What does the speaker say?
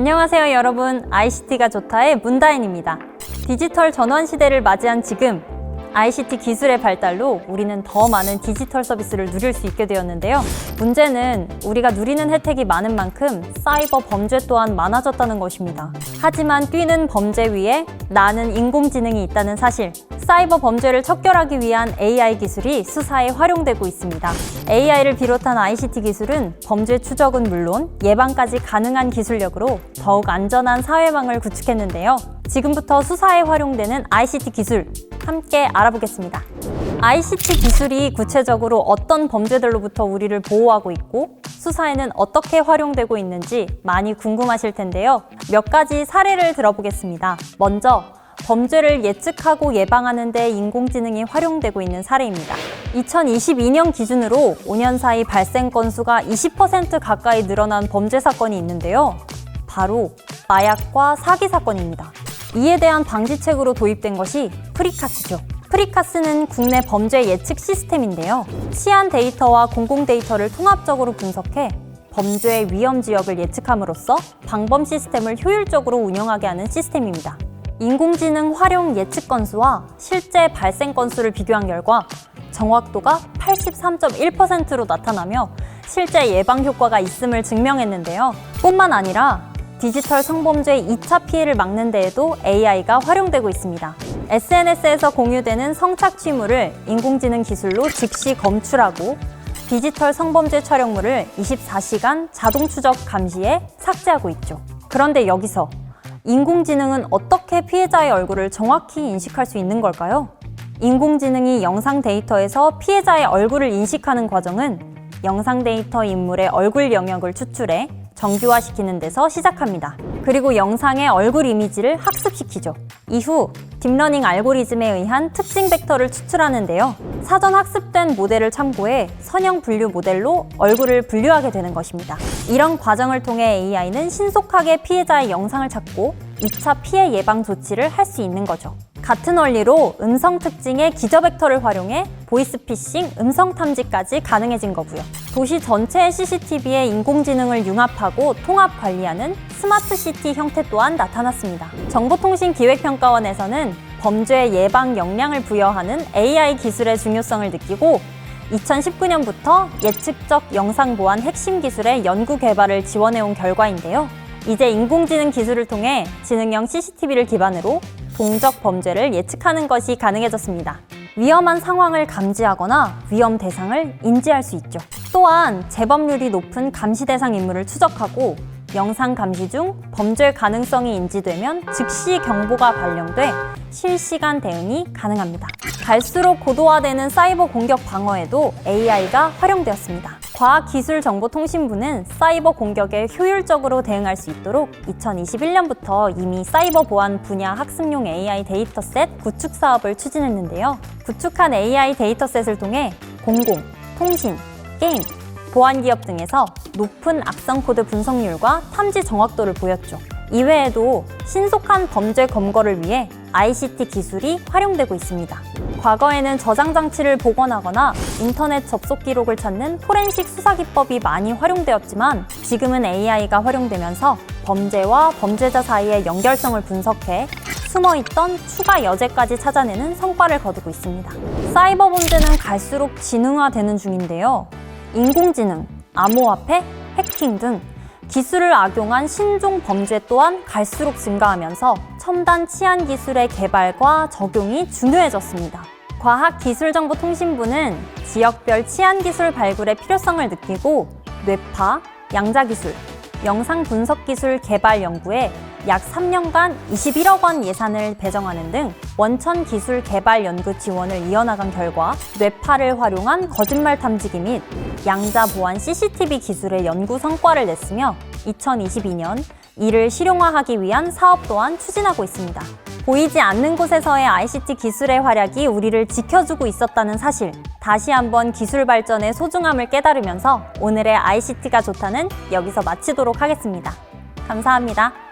안녕하세요, 여러분. ICT가 좋다의 문다인입니다. 디지털 전환 시대를 맞이한 지금 ICT 기술의 발달로 우리는 더 많은 디지털 서비스를 누릴 수 있게 되었는데요. 문제는 우리가 누리는 혜택이 많은 만큼 사이버 범죄 또한 많아졌다는 것입니다. 하지만 뛰는 범죄 위에 나는 인공지능이 있다는 사실, 사이버 범죄를 척결하기 위한 AI 기술이 수사에 활용되고 있습니다. AI를 비롯한 ICT 기술은 범죄 추적은 물론 예방까지 가능한 기술력으로 더욱 안전한 사회망을 구축했는데요. 지금부터 수사에 활용되는 ICT 기술 함께 알아보겠습니다. ICT 기술이 구체적으로 어떤 범죄들로부터 우리를 보호하고 있고 수사에는 어떻게 활용되고 있는지 많이 궁금하실 텐데요. 몇 가지 사례를 들어보겠습니다. 먼저 범죄를 예측하고 예방하는 데 인공지능이 활용되고 있는 사례입니다. 2022년 기준으로 5년 사이 발생 건수가 20% 가까이 늘어난 범죄 사건이 있는데요. 바로 마약과 사기 사건입니다. 이에 대한 방지책으로 도입된 것이 프리카스죠. 프리카스는 국내 범죄 예측 시스템인데요. 치안 데이터와 공공 데이터를 통합적으로 분석해 범죄의 위험 지역을 예측함으로써 방범 시스템을 효율적으로 운영하게 하는 시스템입니다. 인공지능 활용 예측 건수와 실제 발생 건수를 비교한 결과 정확도가 83.1%로 나타나며 실제 예방 효과가 있음을 증명했는데요. 뿐만 아니라 디지털 성범죄의 2차 피해를 막는 데에도 AI가 활용되고 있습니다. SNS에서 공유되는 성착취물을 인공지능 기술로 즉시 검출하고 디지털 성범죄 촬영물을 24시간 자동 추적 감시해 삭제하고 있죠. 그런데 여기서 인공지능은 어떻게 피해자의 얼굴을 정확히 인식할 수 있는 걸까요? 인공지능이 영상 데이터에서 피해자의 얼굴을 인식하는 과정은 영상 데이터 인물의 얼굴 영역을 추출해 정규화시키는 데서 시작합니다. 그리고 영상의 얼굴 이미지를 학습시키죠. 이후 딥러닝 알고리즘에 의한 특징 벡터를 추출하는데요. 사전 학습된 모델을 참고해 선형 분류 모델로 얼굴을 분류하게 되는 것입니다. 이런 과정을 통해 AI는 신속하게 피해자의 영상을 찾고 2차 피해 예방 조치를 할 수 있는 거죠. 같은 원리로 음성 특징의 기저 벡터를 활용해 보이스피싱, 음성 탐지까지 가능해진 거고요. 도시 전체의 CCTV에 인공지능을 융합하고 통합 관리하는 스마트 시티 형태 또한 나타났습니다. 정보통신기획평가원에서는 범죄 예방 역량을 부여하는 AI 기술의 중요성을 느끼고 2019년부터 예측적 영상 보안 핵심 기술의 연구 개발을 지원해온 결과인데요. 이제 인공지능 기술을 통해 지능형 CCTV를 기반으로 동적 범죄를 예측하는 것이 가능해졌습니다. 위험한 상황을 감지하거나 위험 대상을 인지할 수 있죠. 또한 재범률이 높은 감시 대상 인물을 추적하고 영상 감시 중 범죄 가능성이 인지되면 즉시 경보가 발령돼 실시간 대응이 가능합니다. 갈수록 고도화되는 사이버 공격 방어에도 AI가 활용되었습니다. 과학기술정보통신부는 사이버 공격에 효율적으로 대응할 수 있도록 2021년부터 이미 사이버 보안 분야 학습용 AI 데이터셋 구축 사업을 추진했는데요. 구축한 AI 데이터셋을 통해 공공, 통신, 게임, 보안 기업 등에서 높은 악성 코드 분석률과 탐지 정확도를 보였죠. 이외에도 신속한 범죄 검거를 위해 ICT 기술이 활용되고 있습니다. 과거에는 저장 장치를 복원하거나 인터넷 접속 기록을 찾는 포렌식 수사 기법이 많이 활용되었지만 지금은 AI가 활용되면서 범죄와 범죄자 사이의 연결성을 분석해 숨어있던 추가 여죄까지 찾아내는 성과를 거두고 있습니다. 사이버 범죄는 갈수록 지능화되는 중인데요. 인공지능, 암호화폐, 해킹 등 기술을 악용한 신종 범죄 또한 갈수록 증가하면서 첨단 치안 기술의 개발과 적용이 중요해졌습니다. 과학기술정보통신부는 지역별 치안 기술 발굴의 필요성을 느끼고 뇌파, 양자 기술, 영상 분석 기술 개발 연구에 약 3년간 21억 원 예산을 배정하는 등 원천 기술 개발 연구 지원을 이어나간 결과 뇌파를 활용한 거짓말 탐지기 및 양자 보안 CCTV 기술의 연구 성과를 냈으며 2022년 이를 실용화하기 위한 사업 또한 추진하고 있습니다. 보이지 않는 곳에서의 ICT 기술의 활약이 우리를 지켜주고 있었다는 사실, 다시 한번 기술 발전의 소중함을 깨달으면서 오늘의 ICT가 좋다는 여기서 마치도록 하겠습니다. 감사합니다.